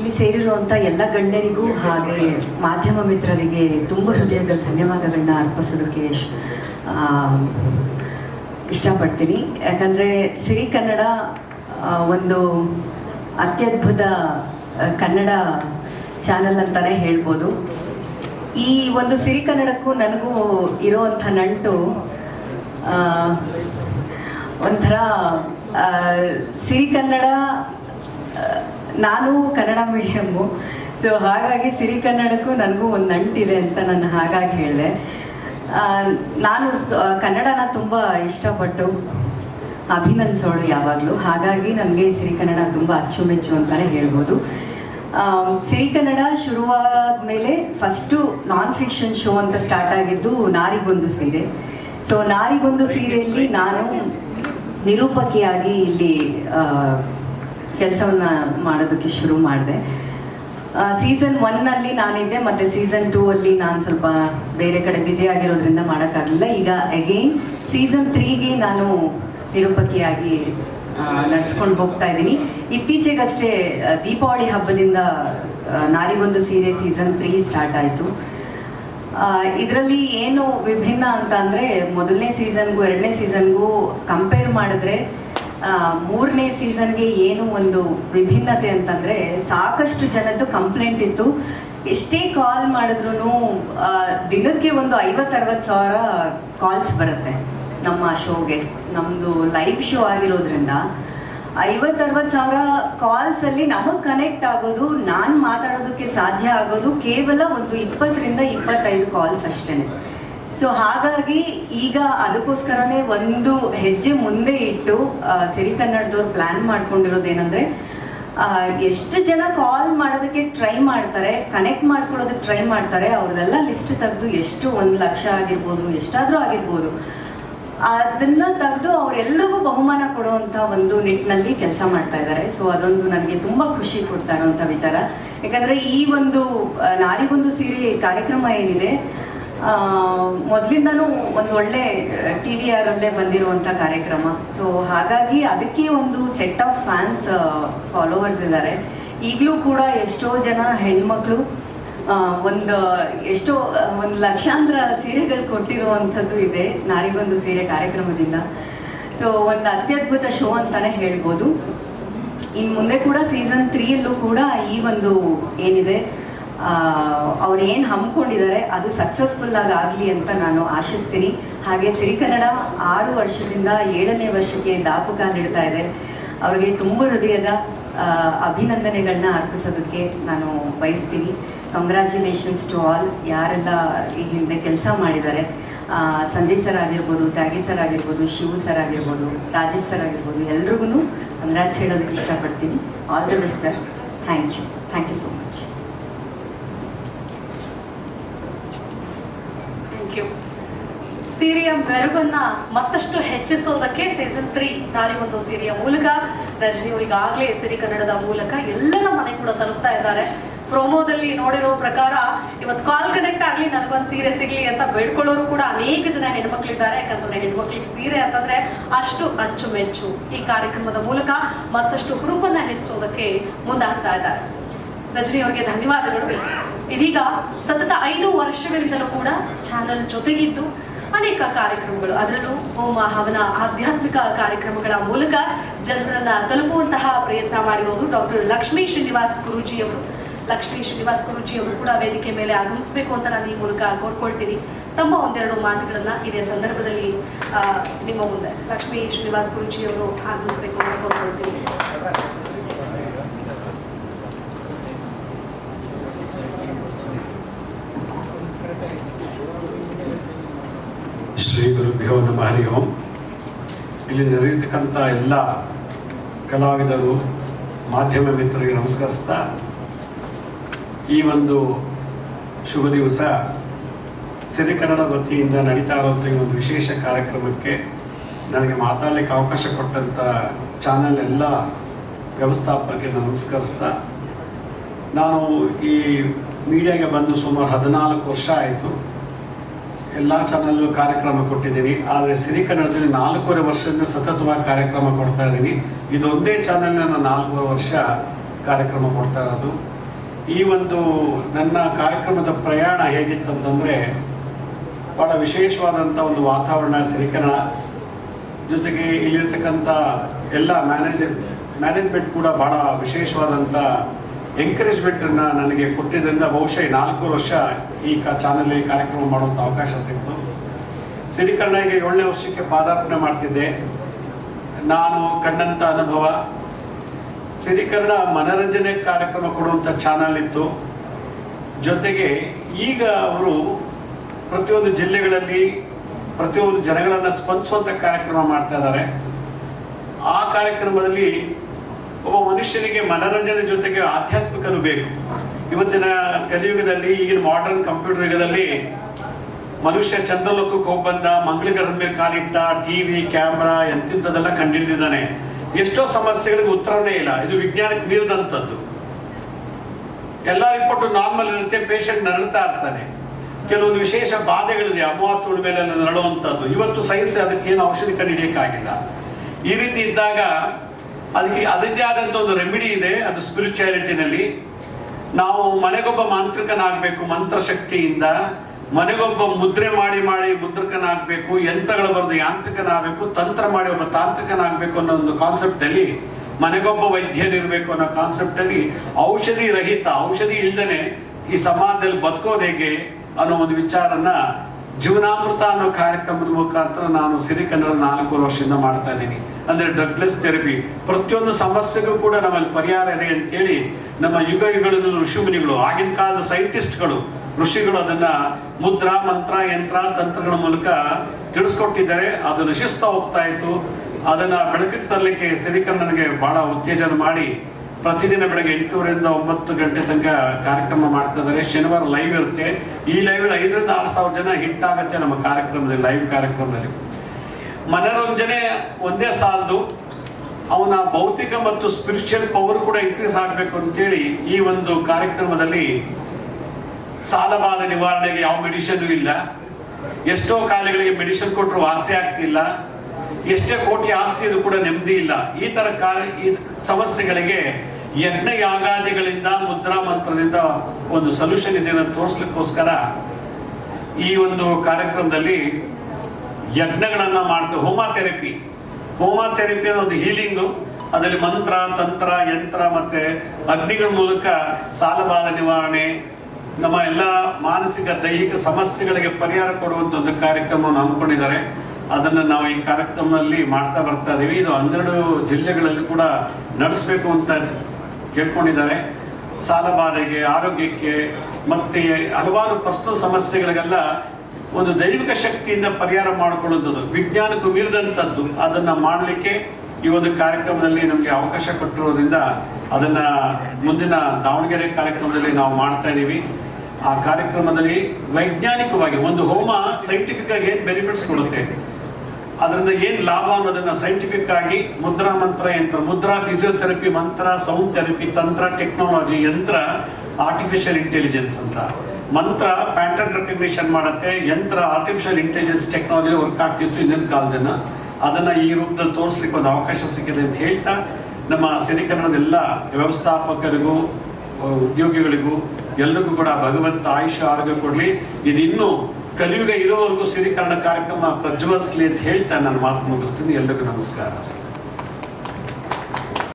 ಇಲ್ಲಿ ಸೇರಿರುವಂಥ ಎಲ್ಲ ಗಣ್ಯರಿಗೂ ಹಾಗೆ ಮಾಧ್ಯಮ ಮಿತ್ರರಿಗೆ ತುಂಬ ಹೃದಯದ ಧನ್ಯವಾದಗಳನ್ನ ಅರ್ಪಿಸೋದಕ್ಕೆ ಇಷ್ಟಪಡ್ತೀನಿ. ಯಾಕಂದರೆ ಸಿರಿ ಕನ್ನಡ ಒಂದು ಅತ್ಯದ್ಭುತ ಕನ್ನಡ ಚಾನಲ್ ಅಂತಲೇ ಹೇಳ್ಬೋದು. ಈ ಒಂದು ಸಿರಿ ಕನ್ನಡಕ್ಕೂ ನನಗೂ ಇರೋವಂಥ ನಂಟು ಒಂಥರ ಸಿರಿ ಕನ್ನಡ ನಾನು ಕನ್ನಡ ಮೀಡಿಯಮ್ಮು ಸೊ ಹಾಗಾಗಿ ಸಿರಿ ಕನ್ನಡಕ್ಕೂ ನನಗೂ ಒಂದು ನಂಟಿದೆ ಅಂತ ನಾನು ಹಾಗಾಗಿ ಹೇಳಿದೆ. ನಾನು ಕನ್ನಡನ ತುಂಬ ಇಷ್ಟಪಟ್ಟು ಅಭಿನಂದಿಸೋಳು ಯಾವಾಗಲೂ. ಹಾಗಾಗಿ ನನಗೆ ಸಿರಿ ಕನ್ನಡ ತುಂಬ ಅಚ್ಚುಮೆಚ್ಚು ಅಂತಲೇ ಹೇಳ್ಬೋದು. ಸಿರಿ ಕನ್ನಡ ಶುರುವಾದ ಮೇಲೆ ಫಸ್ಟು ನಾನ್ ಫಿಕ್ಷನ್ ಶೋ ಅಂತ ಸ್ಟಾರ್ಟ್ ಆಗಿದ್ದು ನಾರಿಗೊಂದು ಸೀರೆ. ಸೊ ನಾರಿಗೊಂದು ಸೀರೆಯಲ್ಲಿ ನಾನು ನಿರೂಪಕಿಯಾಗಿ ಇಲ್ಲಿ ಕೆಲಸವನ್ನು ಮಾಡೋದಕ್ಕೆ ಶುರು ಮಾಡಿದೆ. ಸೀಸನ್ ಒನ್ನಲ್ಲಿ ನಾನಿದ್ದೆ, ಮತ್ತು ಸೀಸನ್ ಟೂ ಅಲ್ಲಿ ನಾನು ಸ್ವಲ್ಪ ಬೇರೆ ಕಡೆ ಬ್ಯುಸಿ ಆಗಿರೋದ್ರಿಂದ ಮಾಡೋಕ್ಕಾಗಲಿಲ್ಲ. ಈಗ ಅಗೈನ್ ಸೀಸನ್ ತ್ರೀಗೆ ನಾನು ತಿರುಪತಿಯಾಗಿ ನಡ್ಸ್ಕೊಂಡು ಹೋಗ್ತಾ ಇದ್ದೀನಿ. ಇತ್ತೀಚೆಗಷ್ಟೇ ದೀಪಾವಳಿ ಹಬ್ಬದಿಂದ ನಾರಿಗೊಂದು ಸೀರೆ ಸೀಸನ್ ತ್ರೀ ಸ್ಟಾರ್ಟ್ ಆಯಿತು. ಇದರಲ್ಲಿ ಏನು ವಿಭಿನ್ನ ಅಂತ ಅಂದರೆ, ಮೊದಲನೇ ಸೀಸನ್ಗೂ ಎರಡನೇ ಸೀಸನ್ಗೂ ಕಂಪೇರ್ ಮಾಡಿದ್ರೆ ಮೂರನೇ ಸೀಸನ್ಗೆ ಏನು ಒಂದು ವಿಭಿನ್ನತೆ ಅಂತಂದರೆ ಸಾಕಷ್ಟು ಜನದ್ದು ಕಂಪ್ಲೇಂಟ್ ಇತ್ತು. ಎಷ್ಟೇ ಕಾಲ್ ಮಾಡಿದ್ರು ದಿನಕ್ಕೆ ಒಂದು ಐವತ್ತರವತ್ತು ಸಾವಿರ ಕಾಲ್ಸ್ ಬರುತ್ತೆ ನಮ್ಮ ಶೋಗೆ. ನಮ್ಮದು ಲೈವ್ ಶೋ ಆಗಿರೋದ್ರಿಂದ. ಐವತ್ತರವತ್ತು ಸಾವಿರ ಕಾಲ್ಸಲ್ಲಿ ನಮಗೆ ಕನೆಕ್ಟ್ ಆಗೋದು, ನಾನು ಮಾತಾಡೋದಕ್ಕೆ ಸಾಧ್ಯ ಆಗೋದು ಕೇವಲ ಒಂದು ಇಪ್ಪತ್ತರಿಂದ ಇಪ್ಪತ್ತೈದು ಕಾಲ್ಸ್ ಅಷ್ಟೇ ಸೊ ಹಾಗಾಗಿ ಈಗ ಅದಕ್ಕೋಸ್ಕರನೇ ಒಂದು ಹೆಜ್ಜೆ ಮುಂದೆ ಇಟ್ಟು ಸಿರಿ ಕನ್ನಡದವ್ರು ಪ್ಲ್ಯಾನ್ ಮಾಡ್ಕೊಂಡಿರೋದೇನೆಂದರೆ ಎಷ್ಟು ಜನ ಕಾಲ್ ಮಾಡೋದಕ್ಕೆ ಟ್ರೈ ಮಾಡ್ತಾರೆ ಕನೆಕ್ಟ್ ಮಾಡ್ಕೊಳ್ಳೋದಕ್ಕೆ ಟ್ರೈ ಮಾಡ್ತಾರೆ, ಅವ್ರದ್ದೆಲ್ಲ ಲಿಸ್ಟ್ ತೆಗೆದು ಎಷ್ಟು ಒಂದು ಲಕ್ಷ ಆಗಿರ್ಬೋದು, ಎಷ್ಟಾದರೂ ಆಗಿರ್ಬೋದು, ಅದನ್ನ ತೆಗೆದು ಅವರೆಲ್ಲರಿಗೂ ಬಹುಮಾನ ಕೊಡುವಂಥ ಒಂದು ನಿಟ್ಟಿನಲ್ಲಿ ಕೆಲಸ ಮಾಡ್ತಾ ಇದ್ದಾರೆ. ಸೊ ಅದೊಂದು ನನಗೆ ತುಂಬ ಖುಷಿ ಕೊಡ್ತಾ ಇರುವಂಥ ವಿಚಾರ. ಯಾಕಂದರೆ ಈ ಒಂದು ನಾರಿಗೊಂದು ಸೀರೆ ಕಾರ್ಯಕ್ರಮ ಏನಿದೆ ಮೊದಲಿಂದನೂ ಒಂದು ಒಳ್ಳೆ ಟಿ ವಿ ಆರಲ್ಲೇ ಬಂದಿರುವಂಥ ಕಾರ್ಯಕ್ರಮ. ಸೊ ಹಾಗಾಗಿ ಅದಕ್ಕೆ ಒಂದು ಸೆಟ್ ಆಫ್ ಫ್ಯಾನ್ಸ್ ಫಾಲೋವರ್ಸ್ ಇದ್ದಾರೆ. ಈಗಲೂ ಕೂಡ ಎಷ್ಟೋ ಜನ ಹೆಣ್ಮಕ್ಳು ಒಂದು, ಎಷ್ಟೋ ಒಂದು ಲಕ್ಷಾಂತರ ಸೀರೆಗಳು ಕೊಟ್ಟಿರುವಂಥದ್ದು ಇದೆ, ನಾರಿಗೊಂದು ಸೀರೆ ಕಾರ್ಯಕ್ರಮದಿಂದ. ಸೊ ಒಂದು ಅತ್ಯದ್ಭುತ ಶೋ ಅಂತಾನೆ ಹೇಳ್ಬೋದು. ಇನ್ನು ಮುಂದೆ ಕೂಡ ಸೀಸನ್ ತ್ರೀಯಲ್ಲೂ ಕೂಡ ಈ ಒಂದು ಏನಿದೆ ಅವ್ರು ಏನು ಹಮ್ಮಿಕೊಂಡಿದ್ದಾರೆ, ಅದು ಸಕ್ಸಸ್ಫುಲ್ ಆಗಿ ಆಗಲಿ ಅಂತ ನಾನು ಆಶಿಸ್ತೀನಿ. ಹಾಗೆ ಸಿರಿಕನ್ನಡ ಆರು ವರ್ಷದಿಂದ ಏಳನೇ ವರ್ಷಕ್ಕೆ ದಾಪುಕ ನೀಡ್ತಾ ಇದೆ. ಅವರಿಗೆ ತುಂಬ ಹೃದಯದ ಅಭಿನಂದನೆಗಳನ್ನ ಅರ್ಪಿಸೋದಕ್ಕೆ ನಾನು ಬಯಸ್ತೀನಿ. ಕಂಗ್ರ್ಯಾಚುಲೇಷನ್ಸ್ ಟು ಆಲ್ ಯಾರೆಲ್ಲ ಈ ಹಿಂದೆ ಕೆಲಸ ಮಾಡಿದ್ದಾರೆ ಸಂಜಯ್ ಸರ್ ಆಗಿರ್ಬೋದು, ತ್ಯಾಗಿ ಸರ್ ಆಗಿರ್ಬೋದು, ಶಿವು ಸರ್ ಆಗಿರ್ಬೋದು, ರಾಜೇಶ್ ಸರ್ ಆಗಿರ್ಬೋದು ಎಲ್ರಿಗೂ ಕಂಗ್ರ್ಯಾಟ್ಸ್ ಹೇಳೋದಕ್ಕೆ ಇಷ್ಟಪಡ್ತೀನಿ. All the best sir thank you thank you so much thank you. ಸೀರೆಯ ಮೆರುಗನ್ನ ಮತ್ತಷ್ಟು ಹೆಚ್ಚಿಸೋದಕ್ಕೆ ಸೀಸನ್ ತ್ರೀ ನಾನಿಗೊಂದು ಸೀರೆಯ ಮೂಲಕ, ರಜನಿ ಅವರಿಗೆ ಈಗಾಗಲೇ ಸಿರಿ ಕನ್ನಡದ ಮೂಲಕ ಎಲ್ಲರ ಮನೆ ಕೂಡ ತಲುಪ್ತಾ ಇದ್ದಾರೆ. ಪ್ರೋಮೋದಲ್ಲಿ ನೋಡಿರೋ ಪ್ರಕಾರ, ಇವತ್ತು ಕಾಲ್ ಕನೆಕ್ಟ್ ಆಗಲಿ, ನನಗೊಂದು ಸೀರೆ ಸಿಗಲಿ ಅಂತ ಬೇಡ್ಕೊಳ್ಳೋರು ಕೂಡ ಅನೇಕ ಜನ ಹೆಣ್ಮಕ್ಳಿದ್ದಾರೆ. ಯಾಕಂತಂದ್ರೆ ಹೆಣ್ಮಕ್ಳಿಗೆ ಸೀರೆ ಅಂತಂದ್ರೆ ಅಷ್ಟು ಅಚ್ಚುಮೆಚ್ಚು ಈ ಕಾರ್ಯಕ್ರಮದ ಮೂಲಕ ಮತ್ತಷ್ಟು ಹುರುಪನ್ನ ಹೆಚ್ಚೋದಕ್ಕೆ ಮುಂದಾಗ್ತಾ ಇದ್ದಾರೆ. ರಜನಿ ಅವರಿಗೆ ಧನ್ಯವಾದಗಳು. ಇದೀಗ ಸತತ ಐದು ವರ್ಷಗಳಿಂದಲೂ ಕೂಡ ಚಾನಲ್ ಜೊತೆಗಿದ್ದು ಅನೇಕ ಕಾರ್ಯಕ್ರಮಗಳು. ಅದರಲ್ಲೂ ಹೋಮ, ಹವನ, ಆಧ್ಯಾತ್ಮಿಕ ಕಾರ್ಯಕ್ರಮಗಳ ಮೂಲಕ ಜನರನ್ನ ತಲುಪುವಂತಹ ಪ್ರಯತ್ನ ಮಾಡಿರೋದು ಡಾಕ್ಟರ್ ಲಕ್ಷ್ಮೀ ಶ್ರೀನಿವಾಸ್ ಗುರುಜಿ ಅವರು ಲಕ್ಷ್ಮೀ ಶ್ರೀನಿವಾಸ್ ಗುರುಜಿ ಅವರು ಕೂಡ ವೇದಿಕೆ ಮೇಲೆ ಆಗಮಿಸಬೇಕು ಅಂತ ನಾನು ಈ ಮೂಲಕ ಕೋರ್ಕೊಳ್ತೀನಿ. ತಮ್ಮ ಒಂದೆರಡು ಮಾತುಗಳನ್ನ ಇದೇ ಸಂದರ್ಭದಲ್ಲಿ ನಿಮ್ಮ ಮುಂದೆ ಲಕ್ಷ್ಮೀ ಶ್ರೀನಿವಾಸ್ ಗುರುಜಿ ಅವರು ಆಗಮಿಸಬೇಕು ಅಂತ ಕೋರ್ಕೊಳ್ತೀನಿ. ಶ್ರೀ ಗುರುಭ್ಯೋ ನಮಃ ಹರಿ ಓಂ. ಇಲ್ಲಿ ನಡೆಯತಕ್ಕಂಥ ಎಲ್ಲ ಕಲಾವಿದರು, ಮಾಧ್ಯಮ ಮಿತ್ರರಿಗೆ ನಮಸ್ಕರಿಸ್ತಾ, ಈ ಒಂದು ಶುಭ ದಿವಸ ಸಿರಿಕನ್ನಡ ವತಿಯಿಂದ ನಡೀತಾ ಇರುವಂಥ ಈ ಒಂದು ವಿಶೇಷ ಕಾರ್ಯಕ್ರಮಕ್ಕೆ ನನಗೆ ಮಾತಾಡಲಿಕ್ಕೆ ಅವಕಾಶ ಕೊಟ್ಟಂಥ ಚಾನೆಲ್ ಎಲ್ಲ ವ್ಯವಸ್ಥಾಪಕರಿಗೆ ನಮಸ್ಕರಿಸ್ತಾ, ನಾನು ಈ ಮೀಡಿಯಾಗೆ ಬಂದು ಸುಮಾರು ಹದಿನಾಲ್ಕು ವರ್ಷ ಆಯಿತು. ಎಲ್ಲ ಚಾನಲ್ ಕಾರ್ಯಕ್ರಮ ಕೊಟ್ಟಿದ್ದೀನಿ. ಆದರೆ ಸಿರಿ ಕನ್ನಡದಲ್ಲಿ ನಾಲ್ಕೂವರೆ ವರ್ಷದಿಂದ ಸತತವಾಗಿ ಕಾರ್ಯಕ್ರಮ ಕೊಡ್ತಾ ಇದ್ದೀನಿ. ಇದೊಂದೇ ಚಾನಲ್ ನಾನು ನಾಲ್ಕೂವರೆ ವರ್ಷ ಕಾರ್ಯಕ್ರಮ ಕೊಡ್ತಾ ಇರೋದು. ಈ ಒಂದು ನನ್ನ ಕಾರ್ಯಕ್ರಮದ ಪ್ರಯಾಣ ಹೇಗಿತ್ತಂತಂದರೆ ಭಾಳ ವಿಶೇಷವಾದಂಥ ಒಂದು ವಾತಾವರಣ ಸಿರಿ ಕನ್ನಡ. ಜೊತೆಗೆ ಇಲ್ಲಿರ್ತಕ್ಕಂಥ ಎಲ್ಲ ಮ್ಯಾನೇಜ್ ಮ್ಯಾನೇಜ್ಮೆಂಟ್ ಕೂಡ ಭಾಳ ವಿಶೇಷವಾದಂಥ ಎಂಕರೇಜ್ಮೆಂಟನ್ನು ನನಗೆ ಕೊಟ್ಟಿದ್ದರಿಂದ ಬಹುಶಃ ನಾಲ್ಕು ವರ್ಷ ಈ ಕ ಚಾನಲ್ ಕಾರ್ಯಕ್ರಮ ಮಾಡುವಂಥ ಅವಕಾಶ ಸಿಕ್ತು. ಸಿರಿಕಣ್ಣಗೆ ಏಳನೇ ವರ್ಷಕ್ಕೆ ಪಾದಾರ್ಪಣೆ ಮಾಡ್ತಿದ್ದೆ. ನಾನು ಕಂಡಂಥ ಅನುಭವ ಸಿರಿಕನ್ನಡ ಮನರಂಜನೆ ಕಾರ್ಯಕ್ರಮ ಕೊಡುವಂಥ ಚಾನಲ್ ಇತ್ತು. ಜೊತೆಗೆ ಈಗ ಅವರು ಪ್ರತಿಯೊಂದು ಜಿಲ್ಲೆಗಳಲ್ಲಿ ಪ್ರತಿಯೊಂದು ಜನಗಳನ್ನು ಸ್ಪಂದಿಸುವಂಥ ಕಾರ್ಯಕ್ರಮ ಮಾಡ್ತಾ ಇದ್ದಾರೆ. ಆ ಕಾರ್ಯಕ್ರಮದಲ್ಲಿ ಒಬ್ಬ ಮನುಷ್ಯನಿಗೆ ಮನರಂಜನೆ ಜೊತೆಗೆ ಆಧ್ಯಾತ್ಮಿಕನು ಬೇಕು. ಇವತ್ತಿನ ಕಲಿಯುಗದಲ್ಲಿ, ಈಗಿನ ಮಾಡರ್ನ್ ಕಂಪ್ಯೂಟರ್ ಯುಗದಲ್ಲಿ ಮನುಷ್ಯ ಚಂದ್ರಲೋಕಕ್ಕೆ ಹೋಗಿ ಬಂದ, ಮಂಗಳಗ್ರಹದ ಮೇಲೆ ಕಾಲಿಟ್ಟ ಟಿವಿ ಕ್ಯಾಮ್ರಾ ಎಂತಿಂಥದ್ದೆಲ್ಲ ಕಂಡಿಡಿದಿದ್ದಾನೆ. ಎಷ್ಟೋ ಸಮಸ್ಯೆಗಳಿಗೆ ಉತ್ತರನೇ ಇಲ್ಲ. ಇದು ವಿಜ್ಞಾನಕ್ಕೆ ಮೀರಿದಂಥದ್ದು. ಎಲ್ಲ ರಿಪೋರ್ಟ್ ನಾರ್ಮಲ್ ಇರುತ್ತೆ ಪೇಷಂಟ್ ನರಳ್ತಾ ಇರ್ತಾನೆ. ಕೆಲವೊಂದು ವಿಶೇಷ ಬಾಧೆಗಳಿದೆ ಅಮಾವಾಸ್ಯ ಮೇಲೆ ನರಳುವಂಥದ್ದು. ಇವತ್ತು ಸೈನ್ಸ್ ಅದಕ್ಕೆ ಏನು ಔಷಧಿ ಕಂಡುಹಿಡಿಯೋಕ್ಕಾಗಿಲ್ಲ ಈ ರೀತಿ ಇದ್ದಾಗ ಅದಕ್ಕೆ ಅದಕ್ಕೆ ಆದಂಥ ಒಂದು ರೆಮಿಡಿ ಇದೆ, ಅದು ಸ್ಪಿರಿಚುಯಾಲಿಟಿನಲ್ಲಿ ನಾವು ಮನೆಗೊಬ್ಬ ಮಾಂತ್ರಿಕನಾಗಬೇಕು, ಮಂತ್ರಶಕ್ತಿಯಿಂದ. ಮನೆಗೊಬ್ಬ ಮುದ್ರೆ ಮಾಡಿ ಮಾಡಿ ಮುದ್ರಕನಾಗಬೇಕು, ಯಂತ್ರಗಳು ಬರೆದು ಯಾಂತ್ರಿಕನಾಗಬೇಕು, ತಂತ್ರ ಮಾಡಿ ಒಬ್ಬ ತಾಂತ್ರಿಕನಾಗಬೇಕು ಅನ್ನೋ ಒಂದು ಕಾನ್ಸೆಪ್ಟಲ್ಲಿ ಮನೆಗೊಬ್ಬ ವೈದ್ಯನಿರಬೇಕು ಅನ್ನೋ ಕಾನ್ಸೆಪ್ಟಲ್ಲಿ ಔಷಧಿ ರಹಿತ, ಔಷಧಿ ಇಲ್ದೇನೆ ಈ ಸಮಾಜದಲ್ಲಿ ಬದುಕೋದು ಹೇಗೆ ಅನ್ನೋ ಒಂದು ವಿಚಾರನ ಜೀವನಾಮೃತ ಅನ್ನೋ ಕಾರ್ಯಕ್ರಮದ ಮುಖಾಂತರ ನಾನು ಸಿರಿಕನ್ನಡ ನಾಲ್ಕು ವರ್ಷದಿಂದ ಮಾಡ್ತಾ ಇದ್ದೀನಿ. ಅಂದ್ರೆ ಡ್ರಗ್ಲೆಸ್ ಥೆರಪಿ ಪ್ರತಿಯೊಂದು ಸಮಸ್ಯೆಗೂ ಕೂಡ ನಮ್ಮಲ್ಲಿ ಪರಿಹಾರ ಇದೆ ಅಂತೇಳಿ ನಮ್ಮ ಯುಗ ಯುಗಗಳಲ್ಲಿ ಋಷಿಮುನಿಗಳು, ಆಗಿನ ಕಾಲದ ಸೈಂಟಿಸ್ಟ್ಗಳು ಋಷಿಗಳು ಅದನ್ನ ಮುದ್ರಾ, ಮಂತ್ರ, ಯಂತ್ರ, ತಂತ್ರಗಳ ಮೂಲಕ ತಿಳಿಸ್ಕೊಟ್ಟಿದ್ದಾರೆ. ಅದು ನಶಿಸ್ತಾ ಹೋಗ್ತಾ ಇತ್ತು. ಅದನ್ನ ಬೆಳಕಿಗೆ ತರಲಿಕ್ಕೆ ಸಿರಿಕನ್ನನಿಗೆ ಬಹಳ ಉತ್ತೇಜನ ಮಾಡಿ ಪ್ರತಿದಿನ ಬೆಳಗ್ಗೆ ಎಂಟೂರಿಂದ ಒಂಬತ್ತು ಗಂಟೆ ತನಕ ಕಾರ್ಯಕ್ರಮ ಮಾಡ್ತಾ ಇದ್ದಾರೆ. ಶನಿವಾರ ಲೈವ್ ಇರುತ್ತೆ. ಈ ಲೈವ್ ಐದರಿಂದ ಆರು ಸಾವಿರ ಜನ ಹಿಟ್ ಆಗುತ್ತೆ ನಮ್ಮ ಕಾರ್ಯಕ್ರಮದಲ್ಲಿ ಲೈವ್ ಕಾರ್ಯಕ್ರಮದಲ್ಲಿ. ಮನೋರಂಜನೆ ಒಂದೇ ಸಾಲದು. ಅವನ ಭೌತಿಕ ಮತ್ತು ಸ್ಪಿರಿಚುವಲ್ ಪವರ್ ಕೂಡ ಇನ್ಕ್ರೀಸ್ ಆಗಬೇಕು ಅಂತೇಳಿ ಈ ಒಂದು ಕಾರ್ಯಕ್ರಮದಲ್ಲಿ ಸಾಲಬಾಧ ನಿವಾರಣೆಗೆ ಯಾವ ಮೆಡಿಷನ್ ಇಲ್ಲ. ಎಷ್ಟೋ ಕಾಯಿಲೆಗಳಿಗೆ ಮೆಡಿಷನ್ ಕೊಟ್ಟರು ವಾಸಿ ಆಗ್ತಿಲ್ಲ. ಎಷ್ಟೇ ಕೋಟಿ ಆಸ್ತಿ ಇದು ಕೂಡ ನೆಮ್ಮದಿ ಇಲ್ಲ. ಈ ತರ ಕಾರ್ಯ ಸಮಸ್ಯೆಗಳಿಗೆ ಯಜ್ಞ ಯಾಗಾದಿಗಳಿಂದ ಮುದ್ರಾ ಮಂತ್ರದಿಂದ ಒಂದು ಸೊಲ್ಯೂಷನ್ ಇದೆ ತೋರಿಸ್ಲಿಕ್ಕೋಸ್ಕರ ಈ ಒಂದು ಕಾರ್ಯಕ್ರಮದಲ್ಲಿ ಯಜ್ಞಗಳನ್ನ ಮಾಡ್ತೇವೆ ಹೋಮ ಥೆರಪಿ ಹೋಮ ಥೆರಪಿ ಅನ್ನೋ ಒಂದು ಹೀಲಿಂಗು. ಅದರಲ್ಲಿ ಮಂತ್ರ, ತಂತ್ರ, ಯಂತ್ರ ಮತ್ತೆ ಅಗ್ನಿಗಳ ಮೂಲಕ ಸಾಲಬಾಧ ನಿವಾರಣೆ. ನಮ್ಮ ಎಲ್ಲ ಮಾನಸಿಕ, ದೈಹಿಕ ಸಮಸ್ಯೆಗಳಿಗೆ ಪರಿಹಾರ ಕೊಡುವಂತ ಒಂದು ಕಾರ್ಯಕ್ರಮವನ್ನು ಹಮ್ಮಿಕೊಂಡಿದ್ದಾರೆ. ಅದನ್ನು ನಾವು ಈ ಕಾರ್ಯಕ್ರಮದಲ್ಲಿ ಮಾಡ್ತಾ ಬರ್ತಾ ಇದೀವಿ. ಇದು ಹನ್ನೆರಡು ಜಿಲ್ಲೆಗಳಲ್ಲಿ ಕೂಡ ನಡೆಸಬೇಕು ಅಂತ ಕೇಳ್ಕೊಂಡಿದ್ದಾರೆ. ಸಾಲಬಾಧೆಗೆ ಆರೋಗ್ಯಕ್ಕೆ ಮತ್ತೆ ಹಲವಾರು ಪ್ರಸ್ತುತ ಸಮಸ್ಯೆಗಳಿಗೆಲ್ಲ ಒಂದು ದೈವಿಕ ಶಕ್ತಿಯಿಂದ ಪರಿಹಾರ ಮಾಡಿಕೊಳ್ಳುವಂಥದ್ದು, ವಿಜ್ಞಾನಕ್ಕೂ ಮೀರಿದಂಥದ್ದು, ಅದನ್ನು ಮಾಡಲಿಕ್ಕೆ ಈ ಒಂದು ಕಾರ್ಯಕ್ರಮದಲ್ಲಿ ನಮಗೆ ಅವಕಾಶ ಕೊಟ್ಟಿರೋದ್ರಿಂದ ಅದನ್ನು ಮುಂದಿನ ದಾವಣಗೆರೆ ಕಾರ್ಯಕ್ರಮದಲ್ಲಿ ನಾವು ಮಾಡ್ತಾ ಇದ್ದೀವಿ ಆ ಕಾರ್ಯಕ್ರಮದಲ್ಲಿ ವೈಜ್ಞಾನಿಕವಾಗಿ ಒಂದು ಹೋಮ ಸೈಂಟಿಫಿಕ್ ಆಗಿ ಏನು ಬೆನಿಫಿಟ್ಸ್ ಕೊಡುತ್ತೆ? ಅದರಿಂದ ಏನು ಲಾಭ ಅನ್ನೋದನ್ನು ಸೈಂಟಿಫಿಕ್ ಆಗಿ ಮುದ್ರಾ ಮಂತ್ರ ಯಂತ್ರ, ಮುದ್ರಾ ಫಿಸಿಯೋಥೆರಪಿ ಮಂತ್ರ ಸೌಂಡ್ ಥೆರಪಿ ತಂತ್ರ ಟೆಕ್ನಾಲಜಿ ಯಂತ್ರ ಆರ್ಟಿಫಿಷಿಯಲ್ ಇಂಟೆಲಿಜೆನ್ಸ್ ಅಂತ. ಮಂತ್ರ ಪ್ಯಾಟರ್ನ್ ರೆಕಗ್ನಿಷನ್ ಮಾಡುತ್ತೆ, ಯಂತ್ರ ಆರ್ಟಿಫಿಷಿಯಲ್ ಇಂಟೆಲಿಜೆನ್ಸ್ ಟೆಕ್ನಾಲಜಿ ವರ್ಕ್ ಆಗ್ತಿತ್ತು ಇಂದಿನ ಕಾಲದನ್ನ ಅದನ್ನ ಈ ರೂಪದಲ್ಲಿ ತೋರಿಸ್ಲಿಕ್ಕೆ ಒಂದು ಅವಕಾಶ ಸಿಕ್ಕಿದೆ ಅಂತ ಹೇಳ್ತಾ, ನಮ್ಮ ಸಿರಿಕರಣದ ಎಲ್ಲ ವ್ಯವಸ್ಥಾಪಕರಿಗೂ ಉದ್ಯೋಗಿಗಳಿಗೂ ಎಲ್ಲರಿಗೂ ಕೂಡ ಭಗವಂತ ಆಯುಷ ಆರೋಗ್ಯ ಕೊಡಲಿ. ಇದಿನ್ನೂ ಕಲಿಯುಗ ಇರೋವರೆಗೂ ಸಿರಿಕರಣ ಕಾರ್ಯಕ್ರಮ ಪ್ರಜ್ವಲಿಸಲಿ ಅಂತ ಹೇಳ್ತಾ ನಾನು ಮಾತು ಮುಗಿಸ್ತೀನಿ. ಎಲ್ಲರಿಗೂ ನಮಸ್ಕಾರ.